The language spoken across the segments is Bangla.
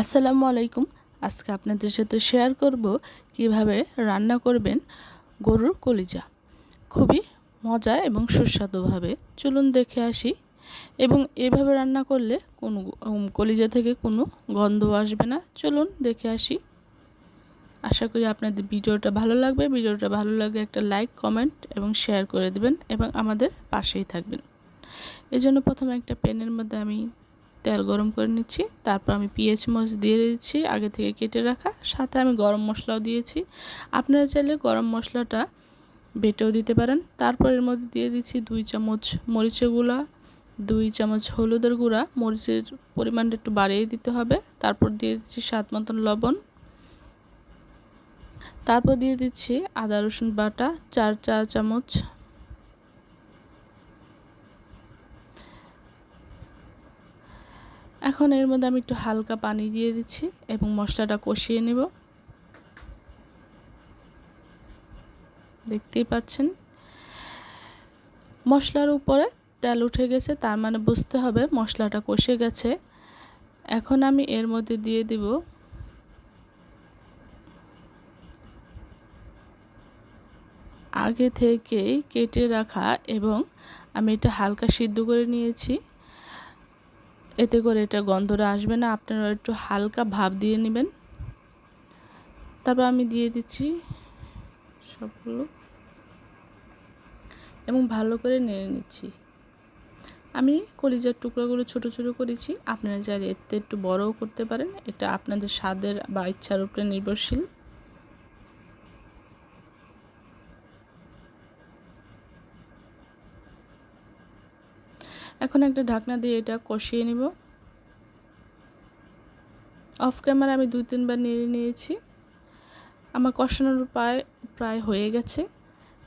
আসসালামু আলাইকুম। আজকে আপনাদের সাথে শেয়ার করব কীভাবে রান্না করবেন গরুর কলিজা। খুবই মজা এবং সুস্বাদুভাবে। চলুন দেখে আসি। এবং এভাবে রান্না করলে কোনো কলিজা থেকে কোনো গন্ধ আসবে না। চলুন দেখে আসি। আশা করি আপনাদের ভিডিওটা ভালো লাগবে। ভিডিওটা ভালো লাগলে একটা লাইক কমেন্ট এবং শেয়ার করে দেবেন এবং আমাদের পাশেই থাকবেন। এই জন্য প্রথমে একটা পেনের মধ্যে আমি তেল গরম করে নিচ্ছি, তারপর আমি পেঁয়াজ মরিচ দিয়ে দিচ্ছি, আগে থেকে কেটে রাখা, সাথে আমি গরম মশলাও দিয়েছি। আপনারা চাইলে গরম মশলাটা বেটেও দিতে পারেন। তারপর এর মধ্যে দিয়ে দিচ্ছি দুই চামচ মরিচের গুঁড়া, দুই চামচ হলুদের গুঁড়া, মরিচের পরিমাণটা একটু বাড়িয়ে দিতে হবে। তারপর দিয়ে দিচ্ছি স্বাদ মতন লবণ। তারপর দিয়ে দিচ্ছি আদা রসুন বাটা, চার চা চামচ এখন এর মধ্যে আমি একটু হালকা পানি দিয়ে দিচ্ছি এবং মশলাটা কষিয়ে নেব। দেখতেই পাচ্ছেন? মশলার উপরে তেল উঠে গেছে, তার মানে বুঝতে হবে মশলাটা কষে গেছে। এখন আমি এর মধ্যে দিয়ে দিব আগে থেকেই কেটে রাখা এবং আমি এটা হালকা সিদ্ধ করে নিয়েছি। এতে করে এটা গন্ধটা আসবে না। আপনারা একটু হালকা ভাব দিয়ে নেবেন। তারপর আমি দিয়ে দিচ্ছি সবগুলো। এবং ভালো করে নেড়ে নিচ্ছি। আমি কলিজার টুকরোগুলো ছোট ছোট করেছি। আপনারা চাইলে এতে একটু বড়ও করতে পারেন। এটা আপনাদের স্বাদের বা ইচ্ছার উপরে নির্ভরশীল। এখন একটা ঢাকনা দিয়ে এটা কষিয়ে নিব। অফ ক্যামেরা আমি দুই তিনবার নেড়ে নিয়েছি। আমার কষানোর প্রায় প্রায় হয়ে গেছে।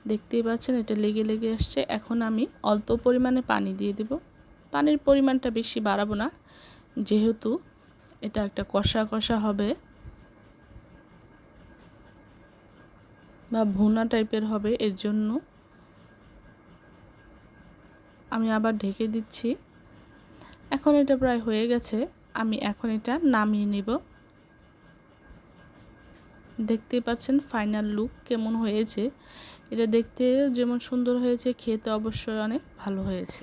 দেখতেই পাচ্ছেন এটা লেগে লেগে আসছে। এখন আমি অল্প পরিমাণে পানি দিয়ে দেব। পানির পরিমাণটা বেশি বাড়াবো না। যেহেতু এটা একটা কষা কষা হবে বা ভুনা টাইপের হবে, এর জন্য আমি আবার ঢেকে দিচ্ছি। এখন এটা প্রায় হয়ে গেছে। আমি এখন এটা নামিয়ে নেব। দেখতে পাচ্ছেন ফাইনাল লুক কেমন হয়েছে। এটা দেখতে যেমন সুন্দর হয়েছে, খেতে অবশ্যই অনেক ভালো হয়েছে।